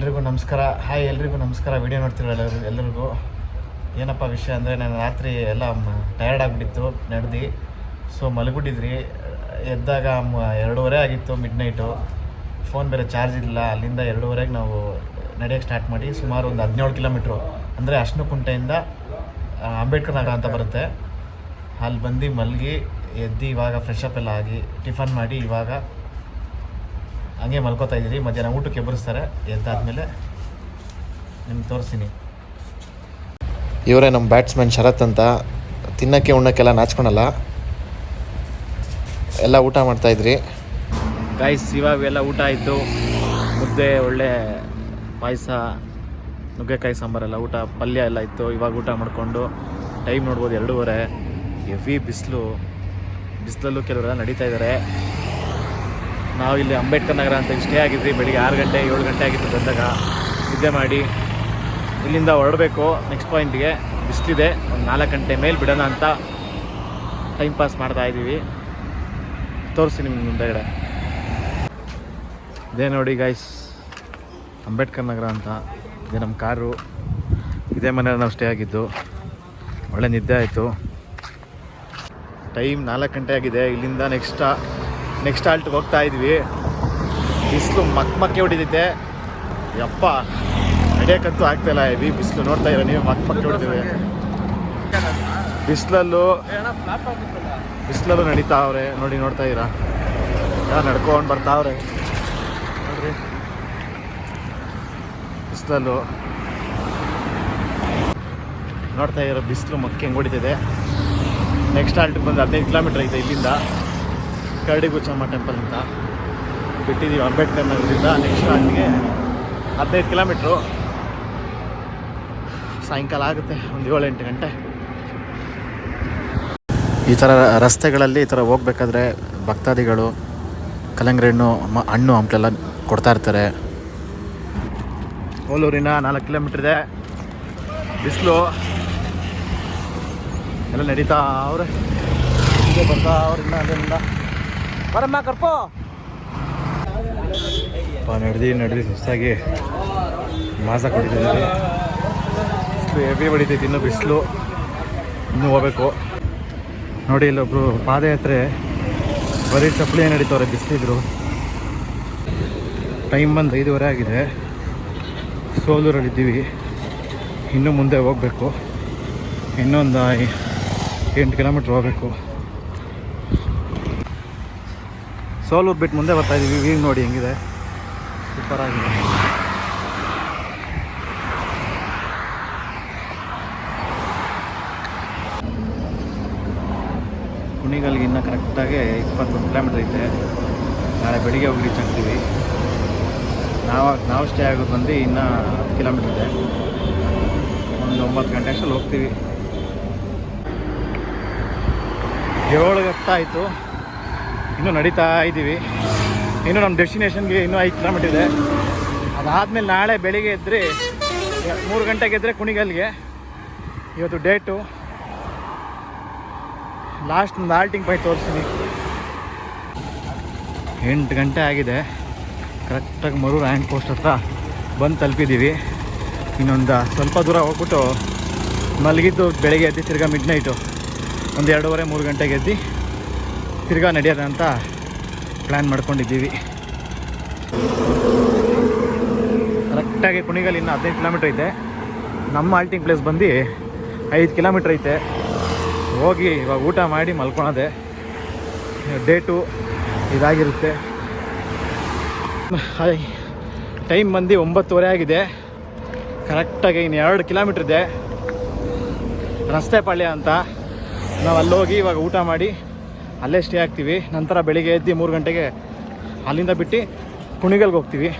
ಎಲ್ರಿಗೂ ನಮಸ್ಕಾರ. ಹಾಯ್, ಎಲ್ರಿಗೂ ನಮಸ್ಕಾರ. ವಿಡಿಯೋ ನೋಡ್ತಿರೋ ಎಲ್ಲರಿಗೂ ಎಲ್ರಿಗೂ. ಏನಪ್ಪ ವಿಷಯ ಅಂದರೆ ನಾನು ರಾತ್ರಿ ಎಲ್ಲ ಟಯರ್ಡ್ ಆಗಿಬಿಟ್ಟಿತ್ತು, ನಡೆದು. ಸೊ ಮಲಗಿಬಿಟ್ಟಿದ್ರಿ. ಎದ್ದಾಗ ಎರಡೂವರೆ ಆಗಿತ್ತು ಮಿಡ್ ನೈಟು ಫೋನ್ ಬೇರೆ ಚಾರ್ಜ್ ಇಲ್ಲ ಅಲ್ಲಿಂದ ಎರಡೂವರೆಗೆ ನಾವು ನಡೆಯೋಕ್ಕೆ ಸ್ಟಾರ್ಟ್ ಮಾಡಿ ಸುಮಾರು ಒಂದು ಹದಿನೇಳು ಕಿಲೋಮೀಟ್ರು ಅಂದರೆ ಅಶ್ನಕುಂಟೆಯಿಂದ ಅಂಬೇಡ್ಕರ್ ನಗರ ಅಂತ ಬರುತ್ತೆ. ಅಲ್ಲಿ ಬಂದು ಮಲಗಿ, ಎದ್ದು ಇವಾಗ ಫ್ರೆಶ್ ಅಪ್ ಎಲ್ಲ ಆಗಿ, ಟಿಫನ್ ಮಾಡಿ ಇವಾಗ ಹಂಗೆ ಮಲ್ಕೋತಾ ಇದ್ದೀರಿ. ಮಧ್ಯಾಹ್ನ ಊಟಕ್ಕೆ ಎಬ್ಬರಿಸ್ತಾರೆ ಎದ್ದಾದ್ಮೇಲೆ ನಿಮ್ಗೆ ತೋರಿಸ್ತೀನಿ. ಇವರೇ ನಮ್ಮ ಬ್ಯಾಟ್ಸ್ಮನ್ ಶರತ್ ಅಂತ. ತಿನ್ನಕ್ಕೆ ಉಣ್ಣಕ್ಕೆಲ್ಲ ನಾಚ್ಕೊಳಲ್ಲ. ಎಲ್ಲ ಊಟ ಮಾಡ್ತಾಯಿದ್ರಿ ಗಾಯ್ಸ್ ಇವಾಗ ಎಲ್ಲ ಊಟ ಆಯಿತು. ಮುದ್ದೆ ಒಳ್ಳೆ ಪಾಯಸ ನುಗ್ಗೆಕಾಯಿ ಸಾಂಬಾರೆಲ್ಲ ಊಟ ಪಲ್ಯ ಎಲ್ಲ ಇತ್ತು. ಇವಾಗ ಊಟ ಮಾಡಿಕೊಂಡು ಟೈಮ್ ನೋಡ್ಬೋದು ಎರಡೂವರೆ. ಹೆವಿ ಬಿಸಿಲು. ಬಿಸಿಲಲ್ಲೂ ಕೆಲವರೆಲ್ಲ ನಡೀತಾ ಇದ್ದಾರೆ ನಾವು ಇಲ್ಲಿ ಅಂಬೇಡ್ಕರ್ ನಗರ ಅಂತ ಸ್ಟೇ ಆಗಿದ್ವಿ. ಬೆಳಿಗ್ಗೆ ಆರು ಗಂಟೆ, ಏಳು ಗಂಟೆ ಆಗಿತ್ತು ಬಂದಾಗ ನಿದ್ದೆ ಮಾಡಿ ಇಲ್ಲಿಂದ ಹೊರಡಬೇಕು. ನೆಕ್ಸ್ಟ್ ಪಾಯಿಂಟ್ಗೆ ಬಿಸಿಲಿದೆ. ಒಂದು ನಾಲ್ಕು ಗಂಟೆ ಮೇಲೆ ಬಿಡೋಣ ಅಂತ ಟೈಮ್ ಪಾಸ್ ಮಾಡ್ತಾ ಇದ್ದೀವಿ. ತೋರಿಸಿ ನಿಮ್ಗೆ ಮುಂದೆಗಡೆ. ಇದೇ ನೋಡಿ ಗೈಸ್ ಅಂಬೇಡ್ಕರ್ ನಗರ ಅಂತ. ಇದೇ ನಮ್ಮ ಕಾರು. ಇದೇ ಮನೇಲಿ ನಾವು ಸ್ಟೇ ಆಗಿದ್ದು. ಒಳ್ಳೆ ನಿದ್ದೆ ಆಯಿತು. ಟೈಮ್ ನಾಲ್ಕು ಗಂಟೆ ಆಗಿದೆ. ಇಲ್ಲಿಂದ ನೆಕ್ಸ್ಟ್ ನೆಕ್ಸ್ಟ್ ಆಲ್ಟ್ಗೆ ಹೋಗ್ತಾ ಇದ್ವಿ. ಬಿಸಿಲು ಮಕ್ ಮಕ್ಕೆ ಹೊಡಿತೈತೆ. ಯಪ್ಪ, ನಡೆಯೋಕ್ಕಂತೂ ಆಗ್ತಾಯಿಲ್ಲ ಇವಿ ಬಿಸಿಲು. ನೋಡ್ತಾ ಇರೋ ನೀವು, ಮಕ್ ಮಕ್ಕೆ ಹೊಡಿತೀವಿ. ಬಿಸಿಲಲ್ಲೂ ಬಿಸಿಲಲ್ಲೂ ನಡೀತಾ ಅವ್ರೆ. ನೋಡಿ, ನೋಡ್ತಾ ಇರಾ ನಡ್ಕೊಂಡು ನಡ್ಕೊಂಡು ಬರ್ತಾವ್ರೆ ನೋಡ್ರಿ. ಬಿಸಿಲಲ್ಲೂ. ನೋಡ್ತಾ ಇರೋ ಬಿಸಿಲು ಮಕ್ಕೆ ಹೆಂಗೆ ಹೊಡಿತಿದೆ ನೆಕ್ಸ್ಟ್ ಆಲ್ಟಿಗೆ ಬಂದು ಹದಿನೈದು ಕಿಲೋಮೀಟ್ರ್ ಐತೆ ಇಲ್ಲಿಂದ. ಕರಡಿಗುಚ್ಚಮ್ಮ ಟೆಂಪಲ್ ಅಂತ ಬಿಟ್ಟಿದ್ದೀವಿ ಅಂಬೇಡ್ಕರ್ ನಗರದಿಂದ ನೆಕ್ಸ್ಟ್ ಅಲ್ಲಿಗೆ ಹದಿನೈದು ಕಿಲೋಮೀಟ್ರು ಸಾಯಂಕಾಲ ಆಗುತ್ತೆ ಒಂದು ಏಳು ಎಂಟು ಗಂಟೆ. ಈ ಥರ ರಸ್ತೆಗಳಲ್ಲಿ ಈ ಥರ ಹೋಗ್ಬೇಕಾದ್ರೆ ಭಕ್ತಾದಿಗಳು ಕಲಂಗ್ರಿ ಹಣ್ಣು ಹಣ್ಣು ಹಂಪಲೆಲ್ಲ ಕೊಡ್ತಾ ಇರ್ತಾರೆ. ಕೋಲೂರಿನ ನಾಲ್ಕು ಕಿಲೋಮೀಟ್ರ್ ಇದೆ. ಬಿಸಿಲು. ಎಲ್ಲ ನಡೀತಾ ಅವ್ರೆ. ಬರ್ತಾ ಅವ್ರಿಂದ ಅಲ್ಲಿಂದ. ಬರಮ್ಮ ಕರ್ಕೋ ನಡೆದು ನಡೆದು ಸುಸ್ತಾಗಿ ಮಾಸ ಕೊಟ್ಟಿದ್ದೀವಿ ಹೆವಿ ಹೊಡಿತೈತಿ, ಇನ್ನು ಬಿಸಿಲು, ಇನ್ನೂ ಹೋಗ್ಬೇಕು. ನೋಡಿ, ಇಲ್ಲೊಬ್ರು ಪಾದಯಾತ್ರೆ, ಬರೀ ಚಪ್ಪಲಿ ನಡೀತವ್ರೆ, ಬಿಸಿಲಿದ್ರು. ಟೈಮ್ ಬಂದು ಐದುವರೆ ಆಗಿದೆ. ಸೋಲೂರಲ್ಲಿದ್ದೀವಿ. ಇನ್ನೂ ಮುಂದೆ ಹೋಗಬೇಕು. ಇನ್ನೊಂದು ಎಂಟು ಕಿಲೋಮೀಟ್ರ್ ಹೋಗಬೇಕು. ಸೋಲೂರು ಬಿಟ್ಟು ಮುಂದೆ ಬರ್ತಾ ಇದ್ದೀವಿ ಈಗ ನೋಡಿ ಹೆಂಗಿದೆ. ಸೂಪರ್ ಆಗಿದೆ. ಕುಣಿಗಲ್ಗೆ ಇನ್ನೂ ಕರೆಕ್ಟಾಗಿ ಇಪ್ಪತ್ತೊಂದು ಕಿಲೋಮೀಟ್ರ್ ಐತೆ. ನಾಳೆ ಬೆಳಿಗ್ಗೆ ಹೋಗಿ ರೀಚ್ ಆಗ್ತೀವಿ. ನಾವು ನಾವು ಸ್ಟೇ ಆಗೋದು ಬಂದು ಇನ್ನೂ ಹತ್ತು ಕಿಲೋಮೀಟ್ರ್ ಇದೆ. ಒಂದು ಒಂಬತ್ತು ಗಂಟೆ ಅಷ್ಟಲ್ಲಿ ಹೋಗ್ತೀವಿ. ಏಳು ಗಂಟೆ ಆಯಿತು. ಇನ್ನೂ ನಡೀತಾ ಇದ್ದೀವಿ. ಇನ್ನೂ ನಮ್ಮ ಡೆಸ್ಟಿನೇಷನ್ಗೆ ಇನ್ನೂ ಐದು ಕಿಲೋಮೀಟರ್ ಇದೆ. ಅದಾದಮೇಲೆ ನಾಳೆ ಬೆಳಿಗ್ಗೆ ಎದ್ದರೆ ಮೂರು ಗಂಟೆಗೆ ಎದ್ದರೆ ಕುಣಿಗಲ್ಗೆ. ಇವತ್ತು ಡೇಟು. ಲಾಸ್ಟ್ ಒಂದು ಆಲ್ಟಿಂಗ್ ಪೈ ತೋರಿಸ್ತೀನಿ. ಎಂಟು ಗಂಟೆ ಆಗಿದೆ. ಕರೆಕ್ಟಾಗಿ ಮರೂರು ಹ್ಯಾಂಡ್ ಪೋಸ್ಟ್ ಹತ್ರ ಬಂದು ತಲುಪಿದ್ದೀವಿ. ಇನ್ನೊಂದು ಸ್ವಲ್ಪ ದೂರ ಹೋಗ್ಬಿಟ್ಟು ಮಲಗಿದ್ದು ಬೆಳಗ್ಗೆ ಎದ್ದು ತಿರ್ಗಾ ಮಿಡ್ ನೈಟು ಒಂದು ಎರಡೂವರೆ ಮೂರು ಗಂಟೆಗೆ ಎದ್ದು ತಿರ್ಗಾ ನಡೆಯೋದ ಅಂತ ಪ್ಲ್ಯಾನ್ ಮಾಡ್ಕೊಂಡಿದ್ದೀವಿ ಕರೆಕ್ಟಾಗಿ ಕುಣಿಗಲ್ ಇನ್ನು ಹದಿನೈದು ಕಿಲೋಮೀಟ್ರ್ ಐತೆ. ನಮ್ಮ ಆಲ್ಟಿಂಗ್ ಪ್ಲೇಸ್ ಬಂದು ಐದು ಕಿಲೋಮೀಟ್ರ್ ಐತೆ. ಹೋಗಿ ಇವಾಗ ಊಟ ಮಾಡಿ ಮಲ್ಕೊಳೋದೆ. ಡೇಟು ಇದಾಗಿರುತ್ತೆ. ಟೈಮ್ ಬಂದು ಒಂಬತ್ತುವರೆ ಆಗಿದೆ. ಕರೆಕ್ಟಾಗಿ ಇನ್ನು ಎರಡು ಕಿಲೋಮೀಟ್ರ್ ಇದೆ. ರಸ್ತೆ ಪಾಳ್ಯ ಅಂತ. ನಾವು ಅಲ್ಲೋಗಿ ಇವಾಗ ಊಟ ಮಾಡಿ ಅಲ್ಲೇ ಸ್ಟೇ ಆಗ್ತೀವಿ. ನಂತರ ಬೆಳಿಗ್ಗೆ ಎದ್ದು ಮೂರು ಗಂಟೆಗೆ ಅಲ್ಲಿಂದ ಬಿಟ್ಟು ಕುಣಿಗಲ್ಗೆ ಹೋಗ್ತೀವಿ.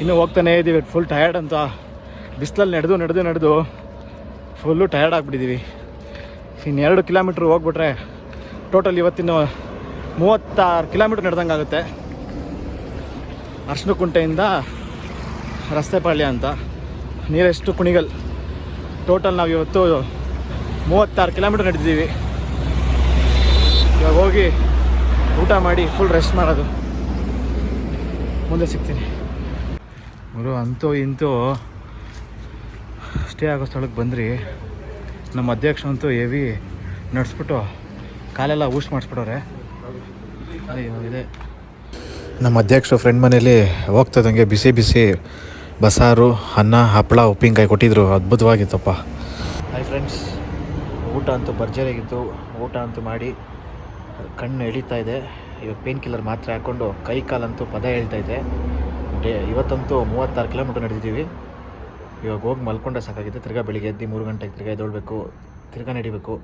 ಇನ್ನೂ ಹೋಗ್ತಾನೇ ಇದ್ದೀವಿ ಫುಲ್ ಟಯರ್ಡ್ ಅಂತ. ಬಿಸಿಲಲ್ಲಿ ನಡೆದು ನಡೆದು ನಡೆದು ಫುಲ್ಲು ಟಯರ್ಡ್ ಆಗಿಬಿಟ್ಟಿದ್ದೀವಿ ಇನ್ನೆರಡು ಕಿಲೋಮೀಟ್ರ್ ಹೋಗ್ಬಿಟ್ರೆ ಟೋಟಲ್ ಇವತ್ತಿನ ಮೂವತ್ತಾರು ಕಿಲೋಮೀಟ್ರ್ ನಡೆದಂಗೆ ಆಗುತ್ತೆ. ಅರ್ಶನಕುಂಟೆಯಿಂದ ರಸ್ತೆಪಾಳ್ಯ ಅಂತ. ನೀರೆಷ್ಟು ಕುಣಿಗಲ್. ಟೋಟಲ್ ನಾವು ಇವತ್ತು ಮೂವತ್ತಾರು ಕಿಲೋಮೀಟ್ರ್ ನಡೆದಿದ್ದೀವಿ. ಇವಾಗ ಹೋಗಿ ಊಟ ಮಾಡಿ ಫುಲ್ ರೆಸ್ಟ್ ಮಾಡೋದು. ಮುಂದೆ ಸಿಗ್ತೀನಿ. ಗುರು, ಅಂತೂ ಇಂತೂ ಸ್ಟೇ ಆಗೋ ಸ್ಥಳಕ್ಕೆ ಬಂದ್ರಿ. ನಮ್ಮ ಅಧ್ಯಕ್ಷ ಅಂತೂ ಹೆವಿ ನಡೆಸ್ಬಿಟ್ಟು ಕಾಲೆಲ್ಲ ಊಸ್ಟ್ ಮಾಡಿಸ್ಬಿಟ್ಟವ್ರೆ. ಅಯ್ಯೋ, ಇದೆ. ನಮ್ಮ ಅಧ್ಯಕ್ಷ ಫ್ರೆಂಡ್ ಮನೇಲಿ ಹೋಗ್ತದಂಗೆ ಬಿಸಿ ಬಿಸಿ ಬಸಾರು, ಅನ್ನ, ಹಪ್ಪಳ, ಉಪ್ಪಿನಕಾಯಿ ಕೊಟ್ಟಿದ್ರು. ಅದ್ಭುತವಾಗಿತ್ತಪ್ಪ. ಹಾಯ್ ಫ್ರೆಂಡ್ಸ್ ಊಟ ಅಂತೂ ಭರ್ಜರಿಯಾಗಿತ್ತು. ಊಟ ಅಂತೂ ಮಾಡಿ ಕಣ್ಣು ಎಳಿತಾ ಇದೆ. ಇವಾಗ ಪೇನ್ ಕಿಲ್ಲರ್ ಮಾತ್ರೆ ಹಾಕ್ಕೊಂಡು ಕೈ ಕಾಲಂತೂ ಪದ ಹೇಳ್ತಾ ಇದೆ. ಡೇ, ಇವತ್ತಂತೂ ಮೂವತ್ತಾರು ಕಿಲೋಮೀಟ್ರ್ ನಡೆದಿದ್ದೀವಿ. ಇವಾಗ ಹೋಗಿ ಮಲ್ಕೊಂಡೆ ಸಾಕಾಗಿದೆ. ತಿರ್ಗಾ ಬೆಳಿಗ್ಗೆ ಎದ್ದು ಮೂರು ಗಂಟೆಗೆ ತಿರ್ಗಾ ಎದ್ದೊಳ್ಬೇಕು. ತಿರ್ಗಾ ನಡಿಬೇಕು.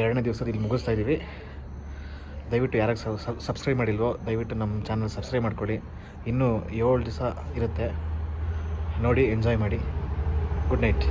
ಎರಡನೇ ದಿವಸ ಇಲ್ಲಿ ಮುಗಿಸ್ತಾ ಇದ್ದೀವಿ. ದಯವಿಟ್ಟು ಯಾರಿಗೆ ಸಬ್ಸ್ಕ್ರೈಬ್ ಮಾಡಿಲ್ವೋ, ದಯವಿಟ್ಟು ನಮ್ಮ ಚಾನಲ್ ಸಬ್ಸ್ಕ್ರೈಬ್ ಮಾಡ್ಕೊಳ್ಳಿ. ಇನ್ನೂ ಏಳು ದಿವಸ ಇರುತ್ತೆ. ನೋಡಿ ಎಂಜಾಯ್ ಮಾಡಿ. Good night